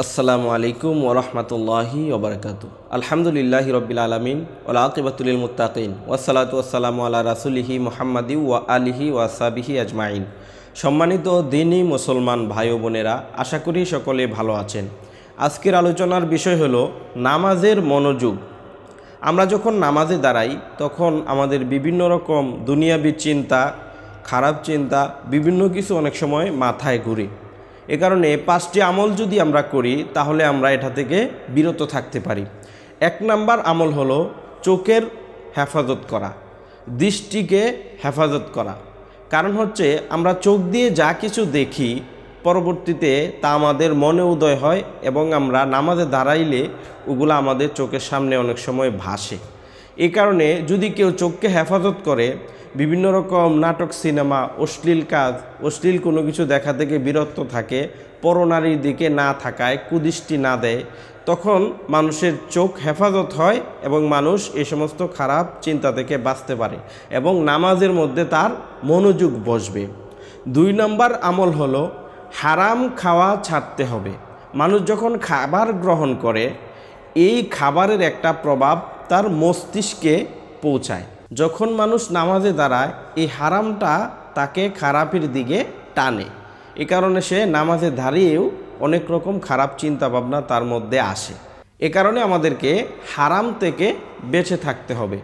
আসসালামু আলাইকুম ওরহমতুল্লাহি ওবরকাত আলহামদুলিল্লাহ রবিল আলমিন ওলাকিবাতুল মুতাকিন ওয়াসালাতু আসসালামু আল্লাহ রাসুলিহি মোহাম্মদি ওয়া আলিহি ওয়াসাবিহি আজমাইন। সম্মানিত দিনই মুসলমান ভাই বোনেরা, আশা করি সকলে ভালো আছেন। আজকের আলোচনার বিষয় হলো নামাজের মনোযোগ। আমরা যখন নামাজে দাঁড়াই, তখন আমাদের বিভিন্ন রকম দুনিয়াবি চিন্তা, খারাপ চিন্তা, বিভিন্ন কিছু অনেক সময় মাথায় ঘুরে। এ কারণে পাঁচটি আমল যদি আমরা করি, তাহলে আমরা এটা থেকে বিরত থাকতে পারি। এক নাম্বার আমল হলো চোখের হেফাজত করা, দৃষ্টিকে হেফাজত করা। কারণ হচ্ছে আমরা চোখ দিয়ে যা কিছু দেখি, পরবর্তীতে তা আমাদের মনে উদয় হয় এবং আমরা নামাজে দাঁড়াইলে ওগুলো আমাদের চোখের সামনে অনেক সময় ভাসে। এই কারণে যদি কেউ চোখকে হেফাজত করে, বিভিন্ন রকম নাটক, সিনেমা, অশ্লীল কাজ, অশ্লীল কোনো কিছু দেখা থেকে বিরত থাকে, পরনারীর দিকে না থাকায়, কুদৃষ্টি না দেয়, তখন মানুষের চোখ হেফাজত হয় এবং মানুষ এই সমস্ত খারাপ চিন্তা থেকে বাঁচতে পারে এবং নামাজের মধ্যে তার মনোযোগ বসবে। দুই নম্বর আমল হলো, হারাম খাওয়া ছাড়তে হবে। মানুষ যখন খাবার গ্রহণ করে এই খাবারের একটা প্রভাব তার মস্তিষ্কে পৌঁছায়। যখন মানুষ নামাজে দাঁড়ায়, এই হারামটা তাকে খারাপের দিকে টানে। এ কারণে সে নামাজে দাঁড়িয়েও অনেক রকম খারাপ চিন্তা ভাবনা তার মধ্যে আসে। এ কারণে আমাদেরকে হারাম থেকে বেঁচে থাকতে হবে।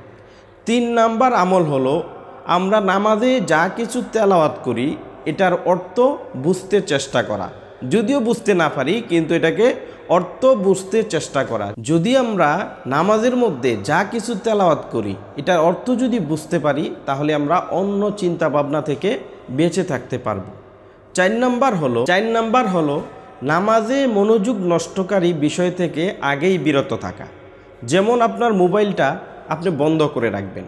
তিন নাম্বার আমল হলো, আমরা নামাজে যা কিছু তেলাওয়াত করি, এটার অর্থ বুঝতে চেষ্টা করা। যদিও বুঝতে না পারি, কিন্তু এটাকে অর্থ বুঝতে চেষ্টা করা। যদি আমরা নামাজের মধ্যে যা কিছু তেলাওয়াত করি, এটার অর্থ যদি বুঝতে পারি, তাহলে আমরা অন্য চিন্তা ভাবনা থেকে বেঁচে থাকতে পারব। চার নাম্বার হলো চার নাম্বার হলো নামাজে মনোযোগ নষ্টকারী বিষয় থেকে আগেই বিরত থাকা। যেমন আপনার মোবাইলটা আপনি বন্ধ করে রাখবেন।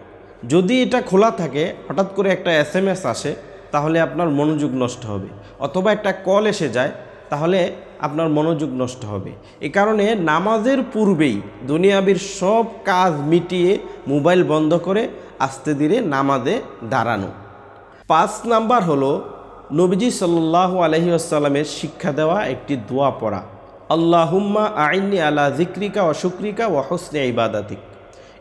যদি এটা খোলা থাকে, হঠাৎ করে একটা এস আসে তাহলে আপনার মনোযোগ নষ্ট হবে। অথবা একটা কল এসে যায়, তাহলে আপনার মনোযোগ নষ্ট হবে। এ কারণে নামাজের পূর্বেই দুনিয়াবির সব কাজ মিটিয়ে মোবাইল বন্ধ করে আস্তে ধীরে নামাজে দাঁড়ানো। পাঁচ নাম্বার হলো নবীজি সাল্লাহ আলহি আসাল্লামের শিক্ষা দেওয়া একটি দোয়া পড়া। আল্লাহুম্মা আইনি আলা জিক্রিকা ও শুক্রিকা ও হোসনে ইবাদাতিক।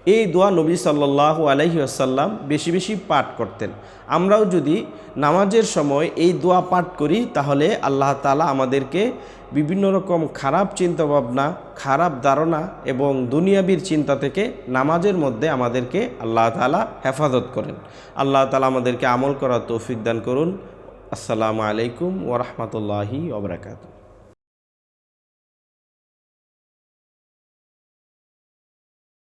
এই দোয়া নবী সাল্লাহ আলহি আসাল্লাম বেশি বেশি পাঠ করতেন। আমরাও যদি নামাজের সময় এই দোয়া পাঠ করি, তাহলে আল্লাহ তালা আমাদেরকে বিভিন্ন রকম খারাপ চিন্তাভাবনা, খারাপ ধারণা এবং দুনিয়াবির চিন্তা থেকে নামাজের মধ্যে আমাদেরকে আল্লাহ তালা হেফাজত করেন। আল্লাহ তালা আমাদেরকে আমল করার তৌফিক দান করুন। আসসালামু আলাইকুম ওরহমতুল্লাহি ওবরাকাতু